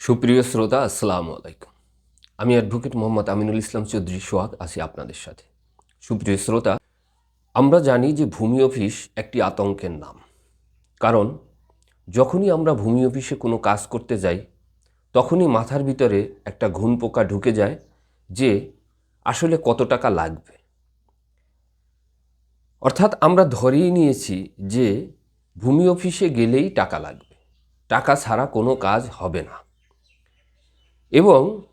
সুপ্রিয় শ্রোতা, আসসালামু আলাইকুম। আমি অ্যাডভোকেট মোহাম্মদ আমিনুল ইসলাম চৌধুরী সোহাগ, আছি আপনাদের সাথে। সুপ্রিয় শ্রোতা, আমরা জানি যে ভূমি অফিস একটি আতঙ্কের নাম। কারণ, যখনই আমরা ভূমি অফিসে কোনো কাজ করতে যাই, তখনই মাথার ভিতরে একটা ঘুম পোকা ঢুকে যায় যে আসলে কত টাকা লাগবে। অর্থাৎ আমরা ধরেই নিয়েছি যে ভূমি অফিসে গেলেই টাকা লাগবে। টাকা ছাড়া কোনো কাজ হবে না। এবং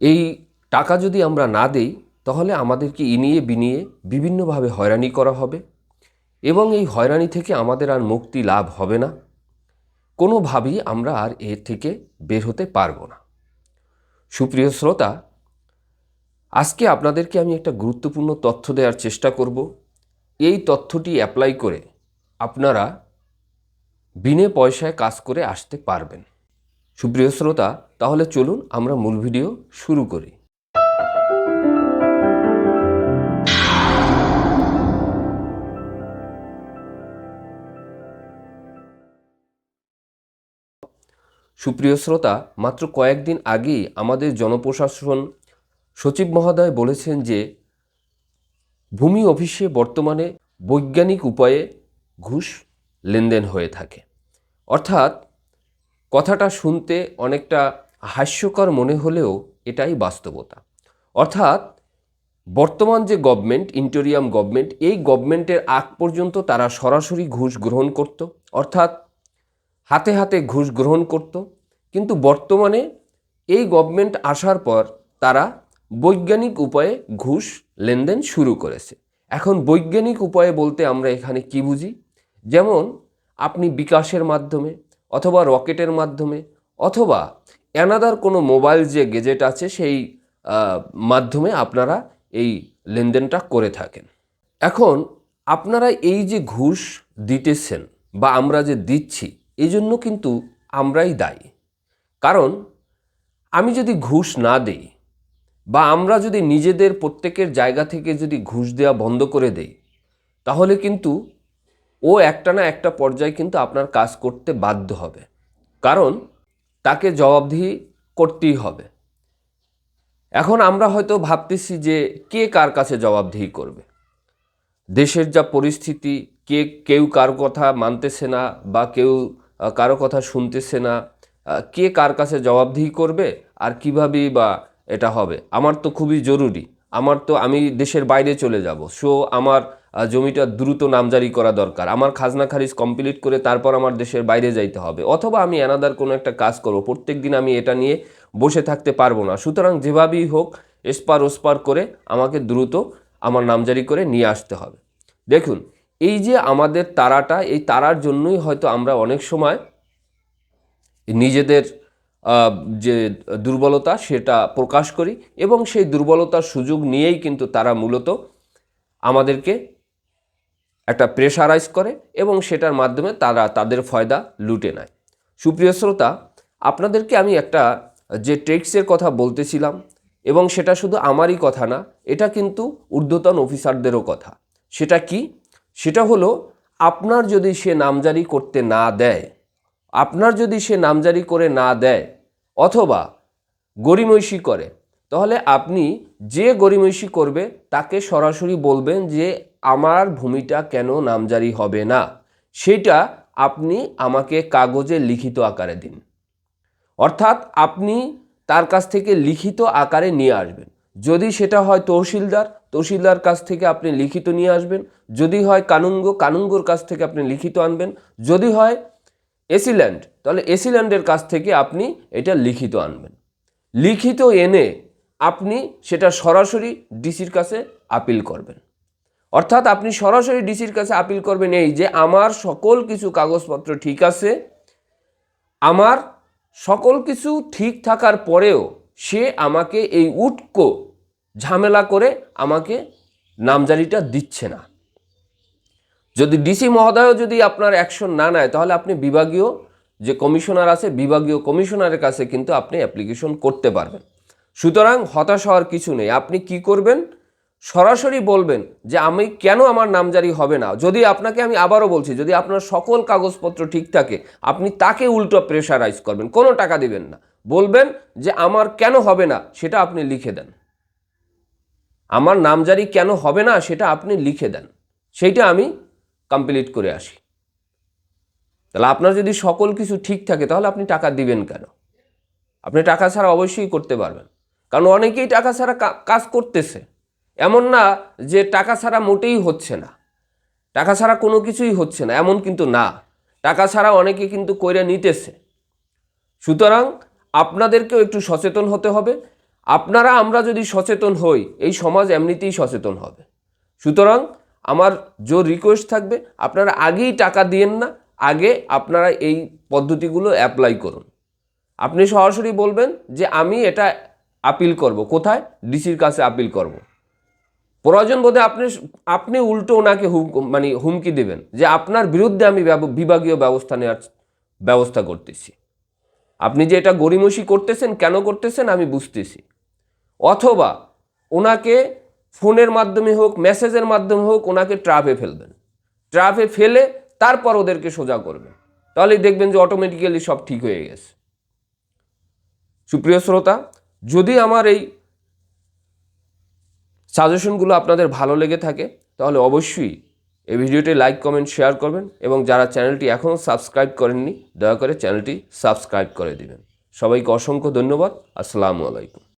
এই টাকা যদি আমরা না দেই, তাহলে আমাদেরকে ইনিয়ে বিনিয়ে বিভিন্নভাবে হয়রানি করা হবে এবং এই হয়রানি থেকে আমাদের আর মুক্তি লাভ হবে না। কোনোভাবেই আমরা আর এর থেকে বের হতে পারব না। সুপ্রিয় শ্রোতা, আজকে আপনাদেরকে আমি একটা গুরুত্বপূর্ণ তথ্য দেওয়ার চেষ্টা করব। এই তথ্যটি অ্যাপ্লাই করে আপনারা বিনে পয়সায় কাজ করে আসতে পারবেন। সুপ্রিয় শ্রোতা, তাহলে চলুন আমরা মূল ভিডিও শুরু করি। সুপ্রিয় শ্রোতা, মাত্র কয়েকদিন আগেই আমাদের জনপ্রশাসন সচিব মহোদয় বলেছেন যে, ভূমি অফিসে বর্তমানে বৈজ্ঞানিক উপায়ে ঘুষ লেনদেন হয়ে থাকে। অর্থাৎ কথাটা শুনতে অনেকটা হাস্যকর মনে হলেও এটাই বাস্তবতা। অর্থাৎ, বর্তমান যে গভর্নমেন্ট ইন্টোরিয়াম গভর্নমেন্ট এই গভর্নমেন্টের আগ পর্যন্ত তারা সরাসরি ঘুষ গ্রহণ করত। অর্থাৎ, হাতে হাতে ঘুষ গ্রহণ করত। কিন্তু বর্তমানে এই গভর্নমেন্ট আসার পর তারা বৈজ্ঞানিক উপায়ে ঘুষ লেনদেন শুরু করেছে। এখন বৈজ্ঞানিক উপায়ে বলতে আমরা এখানে কি বুঝি? যেমন, আপনি বিকাশের মাধ্যমে অথবা রকেটের মাধ্যমে, অথবা অ্যানাদার কোনো মোবাইল যে গেজেট আছে সেই মাধ্যমে আপনারা এই লেনদেনটা করে থাকেন। এখন আপনারা এই যে ঘুষ দিতেছেন বা আমরা যে দিচ্ছি এই জন্য কিন্তু আমরাই দায়ী। কারণ আমি যদি ঘুষ না দেই বা আমরা যদি নিজেদের প্রত্যেকের জায়গা থেকে যদি ঘুষ দেওয়া বন্ধ করে দেই, তাহলে কিন্তু ও একটা না একটা পর্যায়ে কিন্তু আপনার কাজ করতে বাধ্য হবে। কারণ তাকে জবাবদিহি করতেই হবে। এখন আমরা হয়তো ভাবতেছি যে কে কার কাছে জবাবদিহি করবে? দেশের যা পরিস্থিতি, কে কেউ কার কথা মানতেছে না বা কেউ কারও কথা শুনতেছে না কে কার কাছে জবাবদিহি করবে আর কীভাবেই বা এটা হবে? আমার তো খুবই জরুরি। আমার তো আমি দেশের বাইরে চলে যাব। সো আমার জমিটা দ্রুত নামজারি করা দরকার। আমার খাজনা খারিজ কমপ্লিট করে তারপর আমার দেশের বাইরে যাইতে হবে। অথবা আমি অ্যানাদার কোনো একটা কাজ করব। প্রত্যেক দিন আমি এটা নিয়ে বসে থাকতে পারব না। সুতরাং যেভাবেই হোক, এসপার ওসপার করে আমাকে দ্রুত আমার নামজারি করে নিয়ে আসতে হবে। দেখুন, এই যে আমাদের তারাটা, এই তারার জন্যই হয়তো আমরা অনেক সময় নিজেদের যে দুর্বলতা সেটা প্রকাশ করি এবং সেই দুর্বলতার সুযোগ নিয়েই কিন্তু তারা মূলত আমাদেরকে একটা প্রেশারাইজ করে এবং সেটার মাধ্যমে তারা তাদের ফয়দা লুটে নেয়। সুপ্রিয় শ্রোতা, আপনাদেরকে আমি একটা যে ট্যাক্সের কথা বলতেছিলাম এবং সেটা শুধু আমারই কথা না, এটা কিন্তু ঊর্ধ্বতন অফিসারদেরও কথা। সেটা কি? সেটা হলো, আপনার যদি সে নামজারি করতে না দেয়, আপনার যদি সে নামজারি করে না দেয় অথবা গরিমৈশী করে, তাহলে আপনি যে গরিমৈশী করবে তাকে সরাসরি বলবেন যে আমার ভূমিটা কেন নামজারি হবে না? সেটা আপনি আমাকে কাগজে লিখিত আকারে দিন। অর্থাৎ আপনি তার কাছ থেকে লিখিত আকারে নিয়ে আসবেন। যদি সেটা হয় তহসিলদার তহসিলদার কাছ থেকে আপনি লিখিত নিয়ে আসবেন। যদি হয় কানুঙ্গ, কানুঙ্গর কাছ থেকে আপনি লিখিত আনবেন। যদি হয় এসিল্যান্ড, তাহলে এসিল্যান্ডের কাছ থেকে আপনি এটা লিখিত আনবেন। লিখিত এনে আপনি সেটা সরাসরি ডিসির কাছে আপিল করবেন। অর্থাৎ আপনি সরাসরি ডিসির কাছে আপিল করবেন এই যে আমার সকল কিছু কাগজপত্র ঠিক আছে, আমার সকল কিছু ঠিক থাকার পরেও সে আমাকে এই উটকো ঝামেলা করে আমাকে নামজারিটা দিচ্ছে না। যদি ডিসি মহোদয়ও যদি আপনার অ্যাকশন না নেয়, তাহলে আপনি বিভাগীয় যে কমিশনার আছে, বিভাগীয় কমিশনারের কাছে কিন্তু আপনি অ্যাপ্লিকেশন করতে পারবেন। সুতরাং হতাশ হওয়ার কিছু নেই। আপনি কি করবেন? সরাসরি বলবেন যে আমি কেন আমার নামজারি হবে না? যদি আপনাকে আমি আবারও বলছি, যদি আপনার সকল কাগজপত্র ঠিক থাকে, আপনি তাকে উল্টো প্রেশারাইজ করবেন, কোনো টাকা দিবেন না। বলবেন যে আমার কেন হবে না, সেটা আপনি লিখে দেন। আমার নামজারি কেন হবে না, সেটা আপনি লিখে দেন। সেইটা আমি কমপ্লিট করে আসি। তাহলে আপনার যদি সকল কিছু ঠিক থাকে, তাহলে আপনি টাকা দিবেন কেন? আপনি টাকা ছাড়া অবশ্যই করতে পারবেন। কারণ অনেকেই টাকা ছাড়া কাজ করতেছে। এমন না যে টাকা ছাড়া মোটেই হচ্ছে না। টাকা ছাড়া কোনো কিছুই হচ্ছে না, এমন কিন্তু না। টাকা ছাড়া অনেকে কিন্তু কইরা নিতেছে। সুতরাং আপনাদেরকেও একটু সচেতন হতে হবে। আপনারা, আমরা যদি সচেতন হই, এই সমাজ এমনিতেই সচেতন হবে। সুতরাং আমার জোর রিকোয়েস্ট থাকবে, আপনারা আগেই টাকা দিয়েন না, আগে আপনারা এই পদ্ধতিগুলো অ্যাপ্লাই করুন। আপনি সরাসরি বলবেন যে, আমি এটা আপিল করব। কোথায়? ডিসির কাছে আপিল করব। প্রয়োজন বোধে আপনি আপনি উল্টো ওনাকে হুম মানে হুমকি দেবেন যে আপনার বিরুদ্ধে আমি বিভাগীয় ব্যবস্থা নেওয়ার ব্যবস্থা করতেছি। আপনি যে এটা গরিমসি করতেছেন, কেন করতেছেন আমি বুঝতেছি। অথবা ওনাকে ফোনের মাধ্যমে হোক, মেসেজের মাধ্যমে হোক, ওনাকে ট্রাফে ফেলবেন। ট্রাফে ফেলে তারপর ওদেরকে সোজা করবেন। তাহলেই দেখবেন যে অটোমেটিক্যালি সব ঠিক হয়ে গেছে। সুপ্রিয় শ্রোতা, যদি আমার এই সাজেশনগুলো আপনাদের ভালো লেগে থাকে, তাহলে অবশ্যই এই ভিডিওটি লাইক, কমেন্ট, শেয়ার করবেন এবং যারা চ্যানেলটি এখনও সাবস্ক্রাইব করেননি, দয়া করে চ্যানেলটি সাবস্ক্রাইব করে দিবেন। সবাইকে অসংখ্য ধন্যবাদ। আসসালামু আলাইকুম।